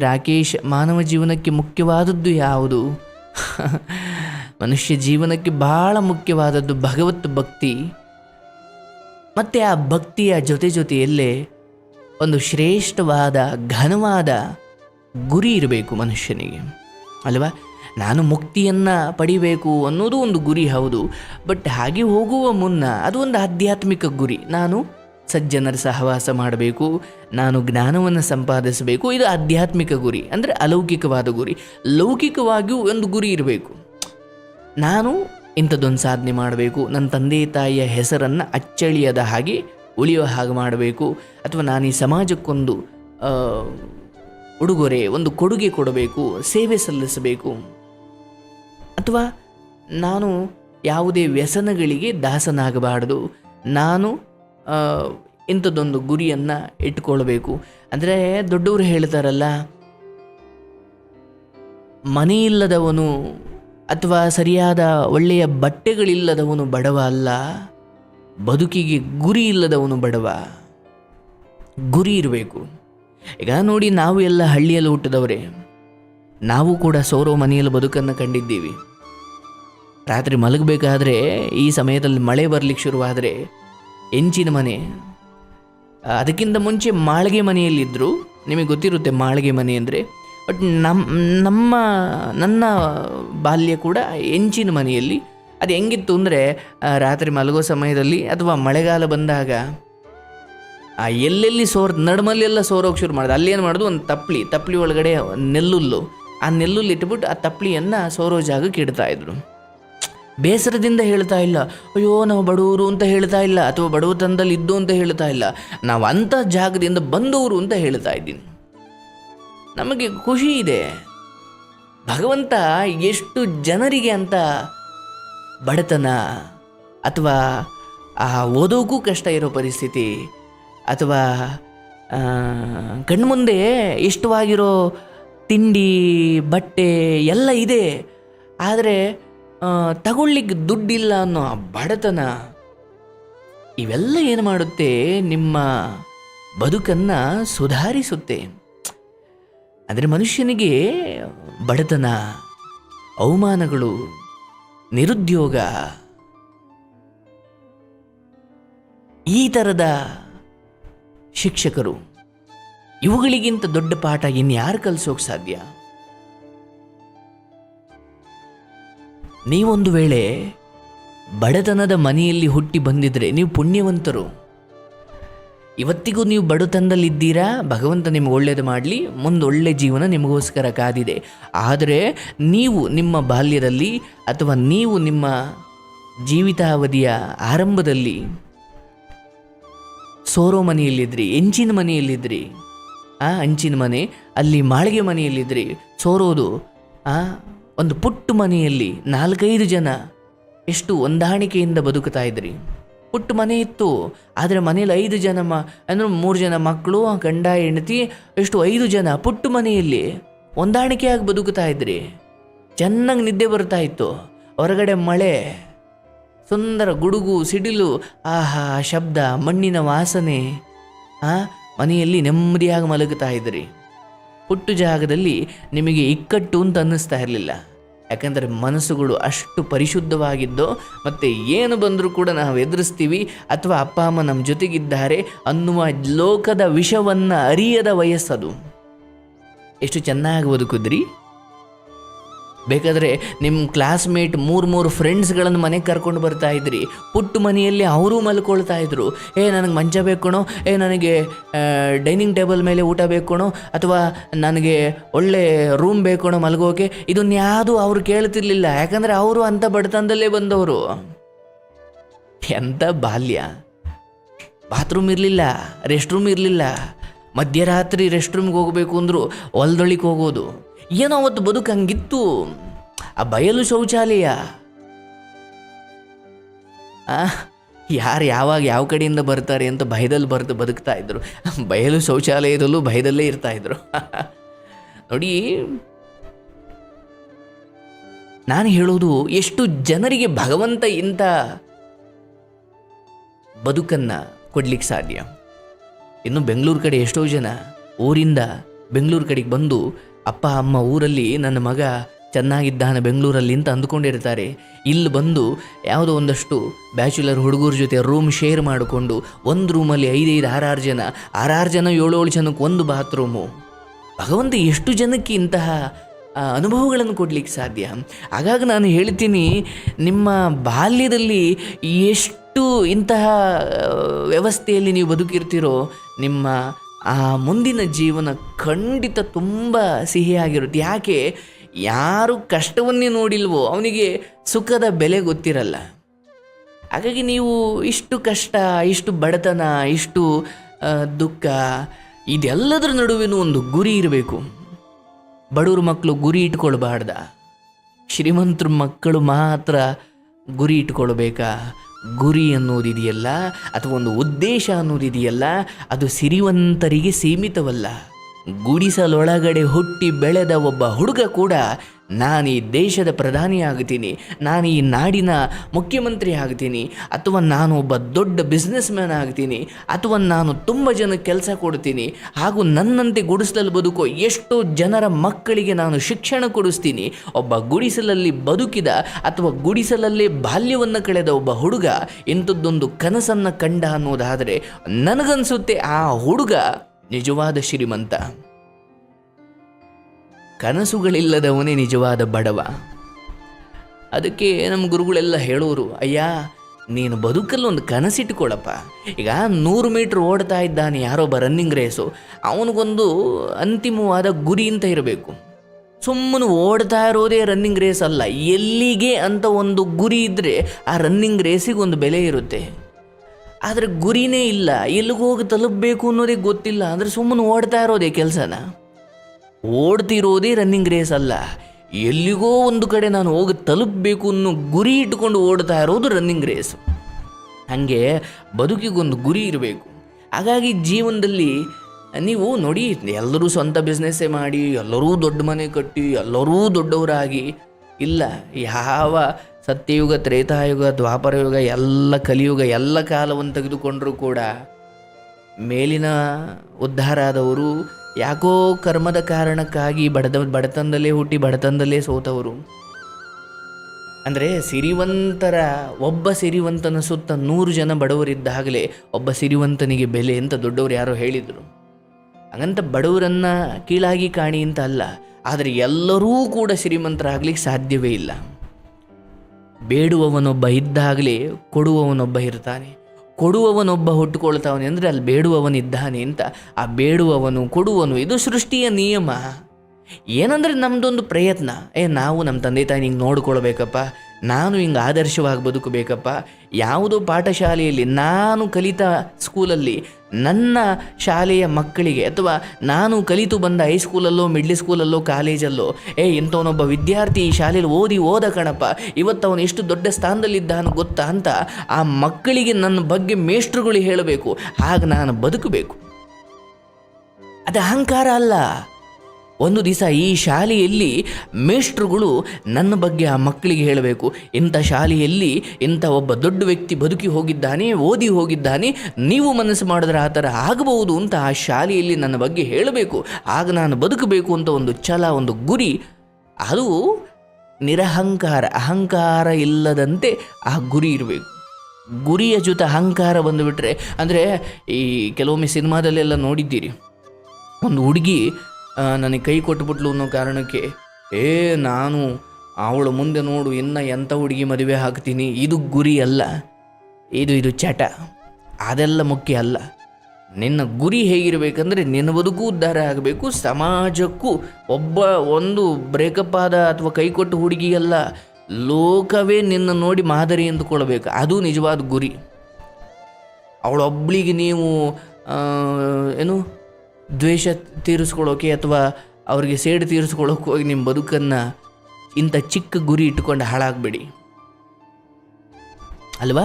ರಾಕೇಶ್ ಮಾನವ ಜೀವನಕ್ಕೆ ಮುಖ್ಯವಾದದ್ದು ಯಾವುದು? ಮನುಷ್ಯ ಜೀವನಕ್ಕೆ ಬಹಳ ಮುಖ್ಯವಾದದ್ದು ಭಗವತ್ ಭಕ್ತಿ. ಮತ್ತು ಆ ಭಕ್ತಿಯ ಜೊತೆ ಜೊತೆಯಲ್ಲೇ ಒಂದು ಶ್ರೇಷ್ಠವಾದ, ಘನವಾದ ಗುರಿ ಇರಬೇಕು ಮನುಷ್ಯನಿಗೆ. ಅಲ್ವಾ? ನಾನು ಮುಕ್ತಿಯನ್ನು ಪಡಿಬೇಕು ಅನ್ನೋದು ಒಂದು ಗುರಿ ಹೌದು. ಬಟ್ ಹಾಗೆ ಹೋಗುವ ಮುನ್ನ ಅದು ಒಂದು ಆಧ್ಯಾತ್ಮಿಕ ಗುರಿ. ನಾನು ಸಜ್ಜನರ ಸಹವಾಸ ಮಾಡಬೇಕು, ನಾನು ಜ್ಞಾನವನ್ನು ಸಂಪಾದಿಸಬೇಕು. ಇದು ಆಧ್ಯಾತ್ಮಿಕ ಗುರಿ, ಅಂದರೆ ಅಲೌಕಿಕವಾದ ಗುರಿ. ಲೌಕಿಕವಾಗಿಯೂ ಒಂದು ಗುರಿ ಇರಬೇಕು. ನಾನು ಇಂಥದ್ದೊಂದು ಸಾಧನೆ ಮಾಡಬೇಕು, ನನ್ನ ತಂದೆ ತಾಯಿಯ ಹೆಸರನ್ನು ಅಚ್ಚಳಿಯದ ಹಾಗೆ ಉಳಿಯುವ ಹಾಗೆ ಮಾಡಬೇಕು, ಅಥವಾ ನಾನು ಈ ಸಮಾಜಕ್ಕೊಂದು ಉಡುಗೊರೆ, ಒಂದು ಕೊಡುಗೆ ಕೊಡಬೇಕು, ಸೇವೆ ಸಲ್ಲಿಸಬೇಕು. ಅಥವಾ ನಾನು ಯಾವುದೇ ವ್ಯಸನಗಳಿಗೆ ದಾಸನಾಗಬಾರದು. ನಾನು ಇಂಥದ್ದೊಂದು ಗುರಿಯನ್ನು ಇಟ್ಕೊಳ್ಬೇಕು ಅಂದರೆ ದೊಡ್ಡವರು ಹೇಳ್ತಾರಲ್ಲ, ಮನೆ ಇಲ್ಲದವನು ಅಥವಾ ಸರಿಯಾದ ಒಳ್ಳೆಯ ಬಟ್ಟೆಗಳಿಲ್ಲದವನು ಬಡವ ಅಲ್ಲ, ಬದುಕಿಗೆ ಗುರಿ ಇಲ್ಲದವನು ಬಡವ, ಗುರಿ ಇರಬೇಕು. ಈಗ ನೋಡಿ, ನಾವು ಎಲ್ಲ ಹಳ್ಳಿಯಲ್ಲಿ ಹುಟ್ಟಿದವರೇ, ನಾವು ಕೂಡ ಸೋರೋ ಮನೆಯಲ್ಲಿ ಬದುಕನ್ನು ಕಂಡಿದ್ದೀವಿ. ರಾತ್ರಿ ಮಲಗಬೇಕಾದ್ರೆ ಈ ಸಮಯದಲ್ಲಿ ಮಳೆ ಬರಲಿಕ್ಕೆ ಶುರುವಾದರೆ ಹೆಂಚಿನ ಮನೆ. ಅದಕ್ಕಿಂತ ಮುಂಚೆ ಮಾಳಿಗೆ ಮನೆಯಲ್ಲಿದ್ದರು ನಿಮಗೆ ಗೊತ್ತಿರುತ್ತೆ ಮಾಳಿಗೆ ಮನೆ ಅಂದರೆ. ಬಟ್ ನಮ್ಮ ನಮ್ಮ, ನನ್ನ ಬಾಲ್ಯ ಕೂಡ ಎಂಚಿನ ಮನೆಯಲ್ಲಿ. ಅದು ಹೆಂಗಿತ್ತು ಅಂದರೆ ರಾತ್ರಿ ಮಲಗೋ ಸಮಯದಲ್ಲಿ ಅಥವಾ ಮಳೆಗಾಲ ಬಂದಾಗ, ಆ, ಎಲ್ಲೆಲ್ಲಿ ಸೋರ್, ನಡುಮಲ್ಲೆಲ್ಲ ಸೋರೋಕೆ ಶುರು ಮಾಡಿದೆ. ಅಲ್ಲೇನು ಮಾಡೋದು? ಒಂದು ತಪ್ಪಲಿ ತಪ್ಪಲಿ ಒಳಗಡೆ ನೆಲ್ಲುಲ್ಲು. ಆ ನೆಲ್ಲುಲ್ಲು ಇಟ್ಬಿಟ್ಟು ಆ ತಪ್ಪಲಿಯನ್ನು ಸೋರೋ ಜಾಗಕ್ಕೆ ಇಡ್ತಾ ಇದ್ರು. ಬೇಸರದಿಂದ ಹೇಳ್ತಾ ಇಲ್ಲ. ಅಯ್ಯೋ ನಾವು ಬಡವರು ಅಂತ ಹೇಳ್ತಾ ಇಲ್ಲ, ಅಥವಾ ಬಡವತನದಲ್ಲಿ ಇದ್ದು ಅಂತ ಹೇಳ್ತಾ ಇಲ್ಲ. ನಾವು ಅಂಥ ಜಾಗದಿಂದ ಬಂದವರು ಅಂತ ಹೇಳ್ತಾ ಇದ್ದೀನಿ. ನಮಗೆ ಖುಷಿ ಇದೆ. ಭಗವಂತ ಎಷ್ಟು ಜನರಿಗೆ ಅಂತ ಬಡತನ, ಅಥವಾ ಆ ಓದೋಕ್ಕೂ ಕಷ್ಟ ಇರೋ ಪರಿಸ್ಥಿತಿ, ಅಥವಾ ಕಣ್ಮುಂದೆ ಇಷ್ಟವಾಗಿರೋ ತಿಂಡಿ, ಬಟ್ಟೆ ಎಲ್ಲ ಇದೆ. ಆದರೆ ತಗೊಳ್ಳಿಕ್ಕೆ ದುಡ್ಡಿಲ್ಲ ಅನ್ನೋ ಆ ಬಡತನ, ಇವೆಲ್ಲ ಏನು ಮಾಡುತ್ತೆ? ನಿಮ್ಮ ಬದುಕನ್ನು ಸುಧಾರಿಸುತ್ತೆ. ಅಂದರೆ ಮನುಷ್ಯನಿಗೆ ಬಡತನ, ಅವಮಾನಗಳು, ನಿರುದ್ಯೋಗ, ಈ ಥರದ ಶಿಕ್ಷಕರು, ಇವುಗಳಿಗಿಂತ ದೊಡ್ಡ ಪಾಠ ಇನ್ಯಾರು ಕಲಿಸೋಕೆ ಸಾಧ್ಯ? ನೀವೊಂದು ವೇಳೆ ಬಡತನದ ಮನೆಯಲ್ಲಿ ಹುಟ್ಟಿ ಬಂದಿದ್ರೆ ನೀವು ಪುಣ್ಯವಂತರು. ಇವತ್ತಿಗೂ ನೀವು ಬಡತನದಲ್ಲಿದ್ದೀರಾ? ಭಗವಂತ ನಿಮ್ಗೆ ಒಳ್ಳೇದು ಮಾಡಲಿ, ಮುಂದೆ ಒಳ್ಳೆ ಜೀವನ ನಿಮಗೋಸ್ಕರ ಕಾದಿದೆ. ಆದರೆ ನೀವು ನಿಮ್ಮ ಬಾಲ್ಯದಲ್ಲಿ ಅಥವಾ ನೀವು ನಿಮ್ಮ ಜೀವಿತಾವಧಿಯ ಆರಂಭದಲ್ಲಿ ಸೋರೋ ಮನೆಯಲ್ಲಿದ್ರಿ ಎಂಚಿನ ಮನೆಯಲ್ಲಿದ್ರಿ, ಆ ಅಂಚಿನ ಮನೆ, ಅಲ್ಲಿ ಮಾಳಿಗೆ ಮನೆಯಲ್ಲಿದ್ರಿ, ಸೋರೋದು, ಆ ಒಂದು ಪುಟ್ಟು ಮನೆಯಲ್ಲಿ ನಾಲ್ಕೈದು ಜನ ಎಷ್ಟು ಹೊಂದಾಣಿಕೆಯಿಂದ ಬದುಕ್ತಾ ಇದ್ರಿ. ಪುಟ್ಟು ಮನೆ ಇತ್ತು, ಆದರೆ ಮನೆಯಲ್ಲಿ ಐದು ಜನ ಮ, ಅಂದ್ರೆ ಮೂರು ಜನ ಮಕ್ಕಳು ಗಂಡ, ಹೆಂಡತಿ, ಎಷ್ಟು ಐದು ಜನ ಪುಟ್ಟು ಮನೆಯಲ್ಲಿ ಹೊಂದಾಣಿಕೆಯಾಗಿ ಬದುಕ್ತಾ ಇದ್ರಿ. ಚೆನ್ನಾಗಿ ನಿದ್ದೆ ಬರ್ತಾ ಇತ್ತು. ಹೊರಗಡೆ ಮಳೆ, ಸುಂದರ ಗುಡುಗು, ಸಿಡಿಲು, ಆಹಾ, ಶಬ್ದ, ಮಣ್ಣಿನ ವಾಸನೆ, ಆ, ಮನೆಯಲ್ಲಿ ನೆಮ್ಮದಿಯಾಗಿ ಮಲಗುತ್ತಾ ಇದ್ರಿ. ಪುಟ್ಟು ಜಾಗದಲ್ಲಿ ನಿಮಗೆ ಇಕ್ಕಟ್ಟು ಅಂತ ಅನ್ನಿಸ್ತಾ ಇರಲಿಲ್ಲ. ಯಾಕಂದರೆ ಮನಸ್ಸುಗಳು ಅಷ್ಟು ಪರಿಶುದ್ಧವಾಗಿದ್ದೋ ಮತ್ತು ಏನು ಬಂದರೂ ಕೂಡ ನಾವು ಎದುರಿಸ್ತೀವಿ ಅಥವಾ ಅಪ್ಪ, ಅಮ್ಮ ನಮ್ಮ ಜೊತೆಗಿದ್ದಾರೆ ಅನ್ನುವ ಲೋಕದ ವಿಷವನ್ನು ಅರಿಯದ ವಯಸ್ಸದು. ಎಷ್ಟು ಚೆನ್ನಾಗಿ ಬದುಕಿದ್ರಿ ಬೇಕಾದರೆ ನಿಮ್ಮ ಕ್ಲಾಸ್ಮೇಟ್ ಮೂರು ಮೂರು ಫ್ರೆಂಡ್ಸ್ಗಳನ್ನು ಮನೆಗೆ ಕರ್ಕೊಂಡು ಬರ್ತಾ ಇದ್ರಿ. ಪುಟ್ಟ ಮನೆಯಲ್ಲಿ ಅವರೂ ಮಲ್ಕೊಳ್ತಾ ಇದ್ರು. ಏ, ನನಗೆ ಮಂಚ ಬೇಕಣೋ ಏ, ನನಗೆ ಡೈನಿಂಗ್ ಟೇಬಲ್ ಮೇಲೆ ಊಟ ಬೇಕೋಣೋ ಅಥವಾ ನನಗೆ ಒಳ್ಳೆ ರೂಮ್ ಬೇಕೋಣೋ ಮಲಗೋಕೆ. ಇದನ್ನ ಯಾವುದು ಅವ್ರು ಕೇಳ್ತಿರ್ಲಿಲ್ಲ. ಯಾಕಂದರೆ ಅವರು ಅಂಥ ಬಡತನದಲ್ಲೇ ಬಂದವರು. ಎಂಥ ಬಾಲ್ಯ. ಬಾತ್ರೂಮ್ ಇರಲಿಲ್ಲ ರೆಸ್ಟ್ ರೂಮ್ ಇರಲಿಲ್ಲ. ಮಧ್ಯರಾತ್ರಿ ರೆಸ್ಟ್ ರೂಮ್ಗೆ ಹೋಗಬೇಕು ಅಂದರೂ ಹೊಲ್ದೊಳಿಗೆ ಹೋಗೋದು. ಏನೋ ಅವತ್ತು ಬದುಕು ಹಂಗಿತ್ತು ಆ ಬಯಲು ಶೌಚಾಲಯ. ಯಾರು ಯಾವಾಗ ಯಾವ ಕಡೆಯಿಂದ ಬರ್ತಾರೆ ಅಂತ ಭಯದಲ್ಲಿ ಬರೆದು ಬದುಕ್ತಾ ಇದ್ರು. ಬಯಲು ಶೌಚಾಲಯದಲ್ಲೂ ಭಯದಲ್ಲೇ ಇರ್ತಾ ಇದ್ರು. ನೋಡಿ, ನಾನು ಹೇಳೋದು ಎಷ್ಟು ಜನರಿಗೆ ಭಗವಂತ ಇಂಥ ಬದುಕನ್ನ ಕೊಡ್ಲಿಕ್ಕೆ ಸಾಧ್ಯ? ಇನ್ನು ಬೆಂಗಳೂರು ಕಡೆ ಎಷ್ಟೋ ಜನ ಊರಿಂದ ಬೆಂಗಳೂರು ಕಡೆಗೆ ಬಂದು ಅಪ್ಪ, ಅಮ್ಮ ಊರಲ್ಲಿ ನನ್ನ ಮಗ ಚೆನ್ನಾಗಿದ್ದಾನೆ ಬೆಂಗಳೂರಲ್ಲಿ ಅಂತ ಅಂದುಕೊಂಡಿರ್ತಾರೆ. ಇಲ್ಲಿ ಬಂದು ಯಾವುದೋ ಒಂದಷ್ಟು ಬ್ಯಾಚುಲರ್ ಹುಡುಗರ ಜೊತೆ ರೂಮ್ ಶೇರ್ ಮಾಡಿಕೊಂಡು ಒಂದು ರೂಮಲ್ಲಿ ಐದೈದು ಆರಾರು ಜನ ಆರಾರು ಜನ ಏಳು ಏಳು ಜನಕ್ಕೆ ಒಂದು ಬಾತ್ರೂಮು ಭಗವಂತ ಎಷ್ಟು ಜನಕ್ಕೆ ಇಂತಹ ಅನುಭವಗಳನ್ನು ಕೊಡಲಿಕ್ಕೆ ಸಾಧ್ಯ? ಹಾಗಾಗಿ ನಾನು ಹೇಳ್ತೀನಿ, ನಿಮ್ಮ ಬಾಲ್ಯದಲ್ಲಿ ಎಷ್ಟು ಇಂತಹ ವ್ಯವಸ್ಥೆಯಲ್ಲಿ ನೀವು ಬದುಕಿರ್ತೀರೋ, ನಿಮ್ಮ ಆ ಮುಂದಿನ ಜೀವನ ಖಂಡಿತ ತುಂಬ ಸಿಹಿಯಾಗಿರುತ್ತೆ. ಯಾಕೆ? ಯಾರು ಕಷ್ಟವನ್ನೇ ನೋಡಿಲ್ವೋ ಅವನಿಗೆ ಸುಖದ ಬೆಲೆ ಗೊತ್ತಿರಲ್ಲ. ಹಾಗಾಗಿ ನೀವು ಇಷ್ಟು ಕಷ್ಟ, ಇಷ್ಟು ಬಡತನ, ಇಷ್ಟು ದುಃಖ, ಇದೆಲ್ಲದರ ನಡುವೆನೂ ಒಂದು ಗುರಿ ಇರಬೇಕು. ಬಡವ್ರ ಮಕ್ಕಳು ಗುರಿ ಇಟ್ಕೊಳ್ಬಾರ್ದ. ಶ್ರೀಮಂತರ ಮಕ್ಕಳು ಮಾತ್ರ ಗುರಿ ಇಟ್ಕೊಳ್ಬೇಕಾ? ಗುರಿ ಅನ್ನೋದಿದೆಯಲ್ಲ ಅಥವಾ ಒಂದು ಉದ್ದೇಶ ಅನ್ನೋದಿದೆಯಲ್ಲ ಅದು ಸಿರಿವಂತರಿಗೆ ಸೀಮಿತವಲ್ಲ. ಗುಡಿಸಲೊಳಗಡೆ ಹುಟ್ಟಿ ಬೆಳೆದ ಒಬ್ಬ ಹುಡುಗ ಕೂಡ ನಾನು ಈ ದೇಶದ ಪ್ರಧಾನಿ ಆಗ್ತೀನಿ, ನಾನು ಈ ನಾಡಿನ ಮುಖ್ಯಮಂತ್ರಿ ಆಗ್ತೀನಿ, ಅಥವಾ ನಾನು ಒಬ್ಬ ದೊಡ್ಡ ಬಿಸ್ನೆಸ್ ಮ್ಯಾನ್ ಆಗ್ತೀನಿ, ಅಥವಾ ನಾನು ತುಂಬ ಜನಕ್ಕೆ ಕೆಲಸ ಕೊಡ್ತೀನಿ, ಹಾಗೂ ನನ್ನಂತೆ ಗುಡಿಸಲಲ್ಲಿ ಬದುಕೋ ಎಷ್ಟೋ ಜನರ ಮಕ್ಕಳಿಗೆ ನಾನು ಶಿಕ್ಷಣ ಕೊಡಿಸ್ತೀನಿ, ಒಬ್ಬ ಗುಡಿಸಲಲ್ಲಿ ಬದುಕಿದ ಅಥವಾ ಗುಡಿಸಲಲ್ಲೇ ಬಾಲ್ಯವನ್ನು ಕಳೆದ ಒಬ್ಬ ಹುಡುಗ ಇಂಥದ್ದೊಂದು ಕನಸನ್ನು ಕಂಡ ಅನ್ನೋದಾದರೆ ನನಗನ್ಸುತ್ತೆ ಆ ಹುಡುಗ. ನಿಜವಾದ ಶ್ರೀಮಂತ. ಕನಸುಗಳಿಲ್ಲದವನೇ ನಿಜವಾದ ಬಡವ. ಅದಕ್ಕೆ ನಮ್ಮ ಗುರುಗಳೆಲ್ಲ ಹೇಳೋರು, ಅಯ್ಯ, ನೀನು ಬದುಕಲ್ಲಿ ಒಂದು ಕನಸಿಟ್ಟುಕೊಳ್ಳಪ್ಪ ಈಗ ನೂರು ಮೀಟ್ರ್ ಓಡ್ತಾ ಇದ್ದಾನೆ ಯಾರೊಬ್ಬ ರನ್ನಿಂಗ್ ರೇಸು ಅವನಿಗೊಂದು ಅಂತಿಮವಾದ ಗುರಿ ಅಂತ ಇರಬೇಕು. ಸುಮ್ಮನೆ ಓಡ್ತಾ ಇರೋದೇ ರನ್ನಿಂಗ್ ರೇಸ್ ಅಲ್ಲ. ಎಲ್ಲಿಗೆ ಅಂತ ಒಂದು ಗುರಿ ಇದ್ದರೆ ಆ ರನ್ನಿಂಗ್ ರೇಸಿಗೆ ಒಂದು ಬೆಲೆ ಇರುತ್ತೆ. ಆದರೆ ಗುರಿನೇ ಇಲ್ಲ. ಎಲ್ಲಿಗೆ ಹೋಗಿ ತಲುಪಬೇಕು ಅನ್ನೋದೇ ಗೊತ್ತಿಲ್ಲ. ಅಂದರೆ ಸುಮ್ಮನೆ ಓಡ್ತಾ ಇರೋದೇ ಕೆಲಸನ. ಓಡ್ತಿರೋದೇ ರನ್ನಿಂಗ್ ರೇಸ್ ಅಲ್ಲ. ಎಲ್ಲಿಗೋ ಒಂದು ಕಡೆ ನಾನು ಹೋಗಿ ತಲುಪಬೇಕು ಅನ್ನೋ ಗುರಿ ಇಟ್ಕೊಂಡು ಓಡ್ತಾ ಇರೋದು ರನ್ನಿಂಗ್ ರೇಸ್ ಹಾಗೆ ಬದುಕಿಗೊಂದು ಗುರಿ ಇರಬೇಕು. ಹಾಗಾಗಿ ಜೀವನದಲ್ಲಿ ನೀವು ನೋಡಿ, ಎಲ್ಲರೂ ಸ್ವಂತ ಬಿಸ್ನೆಸ್ಸೇ ಮಾಡಿ, ಎಲ್ಲರೂ ದೊಡ್ಡ ಮನೆ ಕಟ್ಟಿ, ಎಲ್ಲರೂ ದೊಡ್ಡವರಾಗಿ, ಇಲ್ಲ, ಯಾವ ಸತ್ಯಯುಗ, ತ್ರೇತಾಯುಗ, ದ್ವಾಪರಯುಗ, ಎಲ್ಲ ಕಲಿಯುಗ, ಎಲ್ಲ ಕಾಲವನ್ನು ತೆಗೆದುಕೊಂಡರೂ ಕೂಡ ಮೇಲಿನ ಉದ್ಧಾರ ಆದವರು ಯಾಕೋ ಕರ್ಮದ ಕಾರಣಕ್ಕಾಗಿ ಬಡದ, ಬಡತನದಲ್ಲೇ ಹುಟ್ಟಿ ಬಡತನದಲ್ಲೇ ಸೋತವರು. ಅಂದರೆ ಸಿರಿವಂತರ, ಒಬ್ಬ ಸಿರಿವಂತನ ಸುತ್ತ ನೂರು ಜನ ಬಡವರಿದ್ದಾಗಲೇ ಒಬ್ಬ ಸಿರಿವಂತನಿಗೆ ಬೆಲೆ ಅಂತ ದೊಡ್ಡವರು ಯಾರೋ ಹೇಳಿದರು. ಹಾಗಂತ ಬಡವರನ್ನು ಕೀಳಾಗಿ ಕಾಣಿ ಅಂತ ಅಲ್ಲ, ಆದರೆ ಎಲ್ಲರೂ ಕೂಡ ಶ್ರೀಮಂತರಾಗಲಿಕ್ಕೆ ಸಾಧ್ಯವೇ ಇಲ್ಲ. ಬೇಡುವವನೊಬ್ಬ ಇದ್ದಾಗಲೇ ಕೊಡುವವನೊಬ್ಬ ಇರ್ತಾನೆ. ಕೊಡುವವನೊಬ್ಬ ಹುಟ್ಟುಕೊಳ್ತಾವನೆ ಅಂದರೆ ಅಲ್ಲಿ ಬೇಡುವವನಿದ್ದಾನೆ ಅಂತ. ಆ ಬೇಡುವವನು, ಕೊಡುವನು, ಇದು ಸೃಷ್ಟಿಯ ನಿಯಮ. ಏನಂದರೆ ನಮ್ಮದೊಂದು ಪ್ರಯತ್ನ. ಏ, ನಾವು ನಮ್ಮ ತಂದೆ ತಾಯಿ ಹಿಂಗೆ ನೋಡ್ಕೊಳ್ಬೇಕಪ್ಪ. ನಾನು ಹಿಂಗೆ ಆದರ್ಶವಾಗಿ ಬದುಕಬೇಕಪ್ಪ. ಯಾವುದೋ ಪಾಠಶಾಲೆಯಲ್ಲಿ ನಾನು ಕಲಿತ ಸ್ಕೂಲಲ್ಲಿ ನನ್ನ ಶಾಲೆಯ ಮಕ್ಕಳಿಗೆ ಅಥವಾ ನಾನು ಕಲಿತು ಬಂದ ಹೈಸ್ಕೂಲಲ್ಲೋ ಮಿಡ್ಲ್ ಸ್ಕೂಲಲ್ಲೋ, ಕಾಲೇಜಲ್ಲೋ, ಏ, ಇಂಥವನೊಬ್ಬ ವಿದ್ಯಾರ್ಥಿ ಈ ಶಾಲೆಯಲ್ಲಿ ಓದಿ ಓದ ಕಣಪ್ಪ ಇವತ್ತು ಅವನು ಎಷ್ಟು ದೊಡ್ಡ ಸ್ಥಾನದಲ್ಲಿದ್ದಾನು ಗೊತ್ತಾ ಅಂತ ಆ ಮಕ್ಕಳಿಗೆ ನನ್ನ ಬಗ್ಗೆ ಮೇಷ್ಟ್ರುಗಳು ಹೇಳಬೇಕು. ಆಗ ನಾನು ಬದುಕಬೇಕು. ಅದು ಅಹಂಕಾರ ಅಲ್ಲ. ಒಂದು ದಿವಸ ಈ ಶಾಲೆಯಲ್ಲಿ ಮೇಷ್ಟ್ರುಗಳು ನನ್ನ ಬಗ್ಗೆ ಆ ಮಕ್ಕಳಿಗೆ ಹೇಳಬೇಕು. ಇಂಥ ಶಾಲೆಯಲ್ಲಿ ಇಂಥ ಒಬ್ಬ ದೊಡ್ಡ ವ್ಯಕ್ತಿ ಬದುಕಿ ಹೋಗಿದ್ದಾನೆ, ಓದಿ ಹೋಗಿದ್ದಾನೆ, ನೀವು ಮನಸ್ಸು ಮಾಡಿದ್ರೆ ಆ ಥರ ಆಗಬಹುದು ಅಂತ ಆ ಶಾಲೆಯಲ್ಲಿ ನನ್ನ ಬಗ್ಗೆ ಹೇಳಬೇಕು. ಆಗ ನಾನು ಬದುಕಬೇಕು ಅಂತ ಒಂದು ಛಲ, ಒಂದು ಗುರಿ. ಅದು ನಿರಹಂಕಾರ, ಅಹಂಕಾರ ಇಲ್ಲದಂತೆ ಆ ಗುರಿ ಇರಬೇಕು. ಗುರಿಯ ಜೊತೆ ಅಹಂಕಾರ ಬಂದುಬಿಟ್ರೆ, ಅಂದರೆ ಈ ಕೆಲವೊಮ್ಮೆ ಸಿನಿಮಾದಲ್ಲೆಲ್ಲ ನೋಡಿದ್ದೀರಿ, ಒಂದು ಹುಡುಗಿ ನನಗೆ ಕೈ ಕೊಟ್ಬಿಟ್ಲು ಅನ್ನೋ ಕಾರಣಕ್ಕೆ, ಏ, ನಾನು ಅವಳು ಮುಂದೆ ನೋಡು, ಇನ್ನ ಎಂಥ ಹುಡುಗಿ ಮದುವೆ ಹಾಕ್ತೀನಿ, ಇದು ಗುರಿ ಅಲ್ಲ, ಇದು ಇದು ಚಟ, ಅದೆಲ್ಲ ಮುಖ್ಯ ಅಲ್ಲ. ನಿನ್ನ ಗುರಿ ಹೇಗಿರಬೇಕಂದ್ರೆ ನಿನ್ನ ಬದುಕು ಉದ್ಧಾರ ಆಗಬೇಕು, ಸಮಾಜಕ್ಕೂ ಒಬ್ಬ ಒಂದು ಬ್ರೇಕಪ್ ಆದ ಅಥವಾ ಕೈ ಕೊಟ್ಟ ಹುಡುಗಿಯಲ್ಲ, ಲೋಕವೇ ನಿನ್ನ ನೋಡಿ ಮಾದರಿ ಎಂದುಕೊಳ್ಬೇಕು, ಅದು ನಿಜವಾದ ಗುರಿ. ಅವಳೊಬ್ಳಿಗೆ ನೀವು ಏನು ದ್ವೇಷ ತೀರಿಸ್ಕೊಳ್ಳೋಕೆ ಅಥವಾ ಅವ್ರಿಗೆ ಸೇಡು ತೀರಿಸ್ಕೊಳ್ಳೋಕೆ ಹೋಗಿ ನಿಮ್ಮ ಬದುಕನ್ನು ಇಂಥ ಚಿಕ್ಕ ಗುರಿ ಇಟ್ಟುಕೊಂಡು ಹಾಳಾಗಬೇಡಿ. ಅಲ್ವಾ?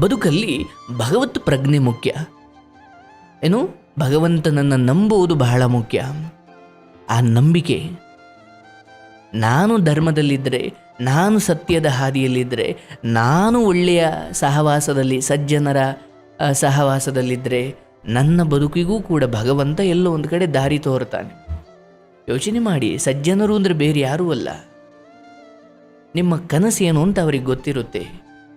ಬದುಕಲ್ಲಿ ಭಗವತ್ ಪ್ರಜ್ಞೆ ಮುಖ್ಯ. ಏನು? ಭಗವಂತನನ್ನು ನಂಬುವುದು ಬಹಳ ಮುಖ್ಯ. ಆ ನಂಬಿಕೆ. ನಾನು ಧರ್ಮದಲ್ಲಿದ್ದರೆ, ನಾನು ಸತ್ಯದ ಹಾದಿಯಲ್ಲಿದ್ದರೆ, ನಾನು ಒಳ್ಳೆಯ ಸಹವಾಸದಲ್ಲಿ, ಸಜ್ಜನರ ಸಹವಾಸದಲ್ಲಿದ್ದರೆ ನನ್ನ ಬದುಕಿಗೂ ಕೂಡ ಭಗವಂತ ಎಲ್ಲೋ ಒಂದು ಕಡೆ ದಾರಿ ತೋರ್ತಾನೆ. ಯೋಚನೆ ಮಾಡಿ, ಸಜ್ಜನರು ಅಂದರೆ ಬೇರೆ ಯಾರೂ ಅಲ್ಲ. ನಿಮ್ಮ ಕನಸು ಏನು ಅಂತ ಅವ್ರಿಗೆ ಗೊತ್ತಿರುತ್ತೆ.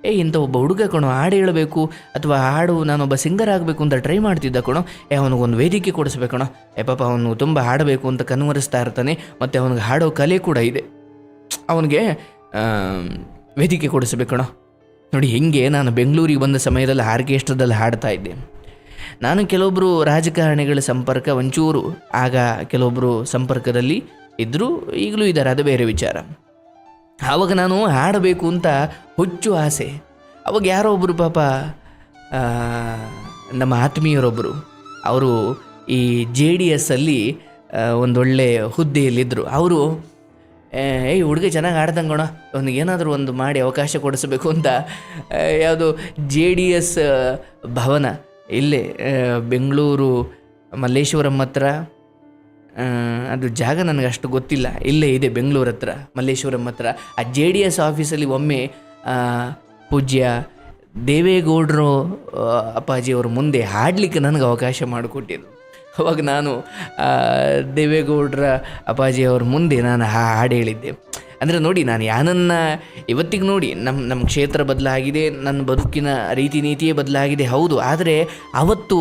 ಏ, ಇಂಥ ಒಬ್ಬ ಹುಡುಗ ಕಣೋ, ಹಾಡು ಹೇಳಬೇಕು, ಅಥವಾ ಹಾಡು ನಾನೊಬ್ಬ ಸಿಂಗರ್ ಆಗಬೇಕು ಅಂತ ಟ್ರೈ ಮಾಡ್ತಿದ್ದ ಕಣೋ, ಏ, ಅವನಿಗೊಂದು ವೇದಿಕೆ ಕೊಡಿಸ್ಬೇಕಣ ಏ, ಪಾಪ ಅವನು ತುಂಬ ಹಾಡಬೇಕು ಅಂತ ಕನ್ವರಿಸ್ತಾ ಇರ್ತಾನೆ, ಮತ್ತು ಅವನಿಗೆ ಹಾಡೋ ಕಲೆ ಕೂಡ ಇದೆ. ಅವನಿಗೆ ವೇದಿಕೆ ಕೊಡಿಸ್ಬೇಕಣ ನೋಡಿ, ಹೆಂಗೆ ನಾನು ಬೆಂಗಳೂರಿಗೆ ಬಂದ ಸಮಯದಲ್ಲಿ ಆರ್ಕೆಸ್ಟ್ರಾದಲ್ಲಿ ಹಾಡ್ತಾ ಇದ್ದೆ. ನಾನು ಕೆಲವೊಬ್ಬರು ರಾಜಕಾರಣಿಗಳ ಸಂಪರ್ಕ ಒಂಚೂರು, ಆಗ ಕೆಲವೊಬ್ಬರು ಸಂಪರ್ಕದಲ್ಲಿ ಇದ್ದರೂ ಈಗಲೂ ಇದ್ದಾರೆ, ಅದು ಬೇರೆ ವಿಚಾರ. ಆವಾಗ ನಾನು ಹಾಡಬೇಕು ಅಂತ ಹುಚ್ಚು ಆಸೆ. ಅವಾಗ ಯಾರೋ ಒಬ್ಬರು ಪಾಪ ನಮ್ಮ ಆತ್ಮೀಯರೊಬ್ಬರು ಅವರು ಈ ಜೆ ಡಿ ಎಸ್ಸಲ್ಲಿ ಒಂದೊಳ್ಳೆ ಹುದ್ದೆಯಲ್ಲಿದ್ದರು. ಅವರು ಏಯ್, ಹುಡುಗ ಚೆನ್ನಾಗಿ ಆಡ್ದಂಗೋಣ ಅವನಿಗೆ ಏನಾದರೂ ಒಂದು ಮಾಡಿ ಅವಕಾಶ ಕೊಡಿಸಬೇಕು ಅಂತ ಯಾವುದು ಜೆ ಡಿ ಎಸ್ ಭವನ ಇಲ್ಲೇ ಬೆಂಗಳೂರು, ಮಲ್ಲೇಶ್ವರಂ ಹತ್ರ ಅದು ಜಾಗ ನನಗೆ ಅಷ್ಟು ಗೊತ್ತಿಲ್ಲ. ಇಲ್ಲೇ ಇದೆ ಬೆಂಗಳೂರು ಹತ್ರ, ಮಲ್ಲೇಶ್ವರಂ ಹತ್ರ. ಆ ಜೆ ಡಿ ಎಸ್ ಆಫೀಸಲ್ಲಿ ಒಮ್ಮೆ ಪೂಜ್ಯ ದೇವೇಗೌಡರು ಅಪ್ಪಾಜಿಯವರು ಮುಂದೆ ಹಾಡಲಿಕ್ಕೆ ನನಗೆ ಅವಕಾಶ ಮಾಡಿಕೊಟ್ಟಿದ್ರು. ಅವಾಗ ನಾನು ದೇವೇಗೌಡರ ಅಪ್ಪಾಜಿಯವ್ರ ಮುಂದೆ ನಾನು ಹಾಡು ಹೇಳಿದ್ದೆ. ಅಂದರೆ ನೋಡಿ, ನಾನು ಯಾನನ್ನ ಇವತ್ತಿಗೆ ನೋಡಿ ನಮ್ಮ ನಮ್ಮ ಕ್ಷೇತ್ರ ಬದಲಾಗಿದೆ ನನ್ನ ಬದುಕಿನ ರೀತಿ ನೀತಿಯೇ ಬದಲಾಗಿದೆ, ಹೌದು. ಆದರೆ ಅವತ್ತು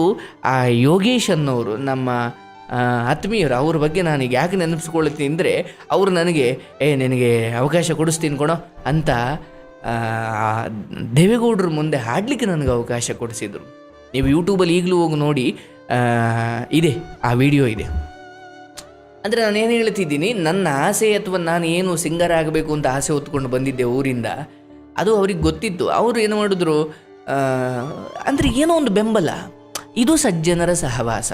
ಆ ಯೋಗೇಶ್ ಅನ್ನೋರು ನಮ್ಮ ಆತ್ಮೀಯರು ಅವ್ರ ಬಗ್ಗೆ ನಾನು ಯಾಕೆ ನೆನಪಿಸ್ಕೊಳ್ತೀನಿ ಅಂದರೆ, ಅವರು ನನಗೆ, ಏ, ನಿನಗೆ ಅವಕಾಶ ಕೊಡಿಸ್ತೀನಿ ಕೊಡೋ ಅಂತ ದೇವೇಗೌಡರ ಮುಂದೆ ಹಾಡಲಿಕ್ಕೆ ನನಗೆ ಅವಕಾಶ ಕೊಡಿಸಿದರು. ನೀವು ಯೂಟ್ಯೂಬಲ್ಲಿ ಈಗಲೂ ಹೋಗಿ ನೋಡಿ ಇದೆ, ಆ ವಿಡಿಯೋ ಇದೆ. ಅಂದರೆ ಏನು ಹೇಳ್ತಿದ್ದೀನಿ, ನನ್ನ ಆಸೆ ಅಥವಾ ನಾನು ಏನು ಸಿಂಗರ್ ಆಗಬೇಕು ಅಂತ ಆಸೆ ಹೊತ್ಕೊಂಡು ಬಂದಿದ್ದೆ ಊರಿಂದ, ಅದು ಅವ್ರಿಗೆ ಗೊತ್ತಿತ್ತು. ಅವರು ಏನು ಮಾಡಿದ್ರು ಅಂದರೆ ಏನೋ ಒಂದು ಬೆಂಬಲ. ಇದು ಸಜ್ಜನರ ಸಹವಾಸ.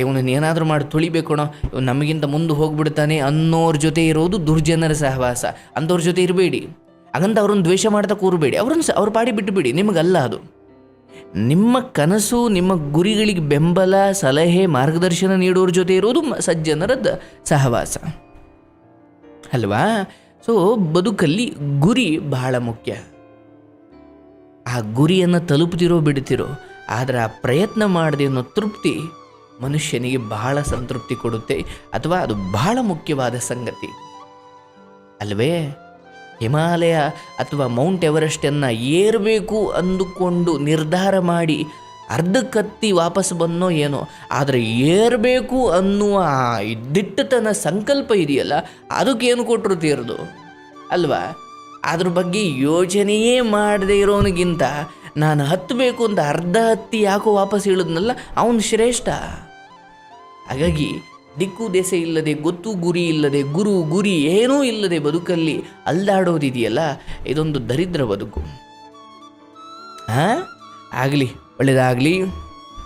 ಇವನನ್ನು ಏನಾದರೂ ಮಾಡಿ ತುಳಿಬೇಕಣೋ ಇವ್ ನಮಗಿಂತ ಮುಂದೆ ಹೋಗ್ಬಿಡ್ತಾನೆ ಅನ್ನೋರ ಜೊತೆ ಇರೋದು ದುರ್ಜನರ ಸಹವಾಸ. ಅಂಥವ್ರ ಜೊತೆ ಇರಬೇಡಿ. ಹಾಗಂತ ಅವ್ರನ್ನ ದ್ವೇಷ ಮಾಡ್ತಾ ಕೂರಬೇಡಿ. ಅವ್ರನ್ನ ಅವ್ರ ಪಾಡಿ ಬಿಟ್ಟುಬಿಡಿ ನಿಮಗಲ್ಲ ಅದು. ನಿಮ್ಮ ಕನಸು, ನಿಮ್ಮ ಗುರಿಗಳಿಗೆ ಬೆಂಬಲ, ಸಲಹೆ, ಮಾರ್ಗದರ್ಶನ ನೀಡೋರ ಜೊತೆ ಇರೋದು ಸಜ್ಜನರದ ಸಹವಾಸ. ಅಲ್ವಾ? ಸೊ ಬದುಕಲ್ಲಿ ಗುರಿ ಬಹಳ ಮುಖ್ಯ. ಆ ಗುರಿಯನ್ನು ತಲುಪ್ತಿರೋ, ಬಿಡ್ತಿರೋ, ಆದರೆ ಆ ಪ್ರಯತ್ನ ಮಾಡದೆ ಅನ್ನೋ ತೃಪ್ತಿ ಮನುಷ್ಯನಿಗೆ ಬಹಳ ಸಂತೃಪ್ತಿ ಕೊಡುತ್ತೆ, ಅಥವಾ ಅದು ಬಹಳ ಮುಖ್ಯವಾದ ಸಂಗತಿ. ಅಲ್ವೇ? ಹಿಮಾಲಯ ಅಥವಾ ಮೌಂಟ್ ಎವರೆಸ್ಟನ್ನು ಏರಬೇಕು ಅಂದುಕೊಂಡು ನಿರ್ಧಾರ ಮಾಡಿ ಅರ್ಧಕ್ಕತ್ತಿ ವಾಪಸ್ ಬಂದೋ ಏನೋ, ಆದರೆ ಏರಬೇಕು ಅನ್ನುವ ದಿಟ್ಟತನ ಸಂಕಲ್ಪ ಇದೆಯಲ್ಲ ಅದಕ್ಕೇನು ಕೊಟ್ಟರು ತೀರ್ದು? ಅಲ್ವಾ? ಅದ್ರ ಬಗ್ಗೆ ಯೋಚನೆಯೇ ಮಾಡದೇ ಇರೋನಿಗಿಂತ ನಾನು ಹತ್ತಬೇಕು ಅಂತ ಅರ್ಧ ಹತ್ತಿ ಯಾಕೋ ವಾಪಸ್ ಇಳಿದ್ನಲ್ಲ ಅವನು ಶ್ರೇಷ್ಠ. ಹಾಗಾಗಿ ದಿಕ್ಕು ದೆಸೆ ಇಲ್ಲದೆ, ಗೊತ್ತು ಗುರಿ ಇಲ್ಲದೆ, ಗುರು ಗುರಿ ಏನೂ ಇಲ್ಲದೆ ಬದುಕಲ್ಲಿ ಅಲ್ದಾಡೋದಿದೆಯಲ್ಲ, ಇದೊಂದು ದರಿದ್ರ ಬದುಕು. ಹಾಂ ಆಗಲಿ ಒಳ್ಳೆಯದಾಗಲಿ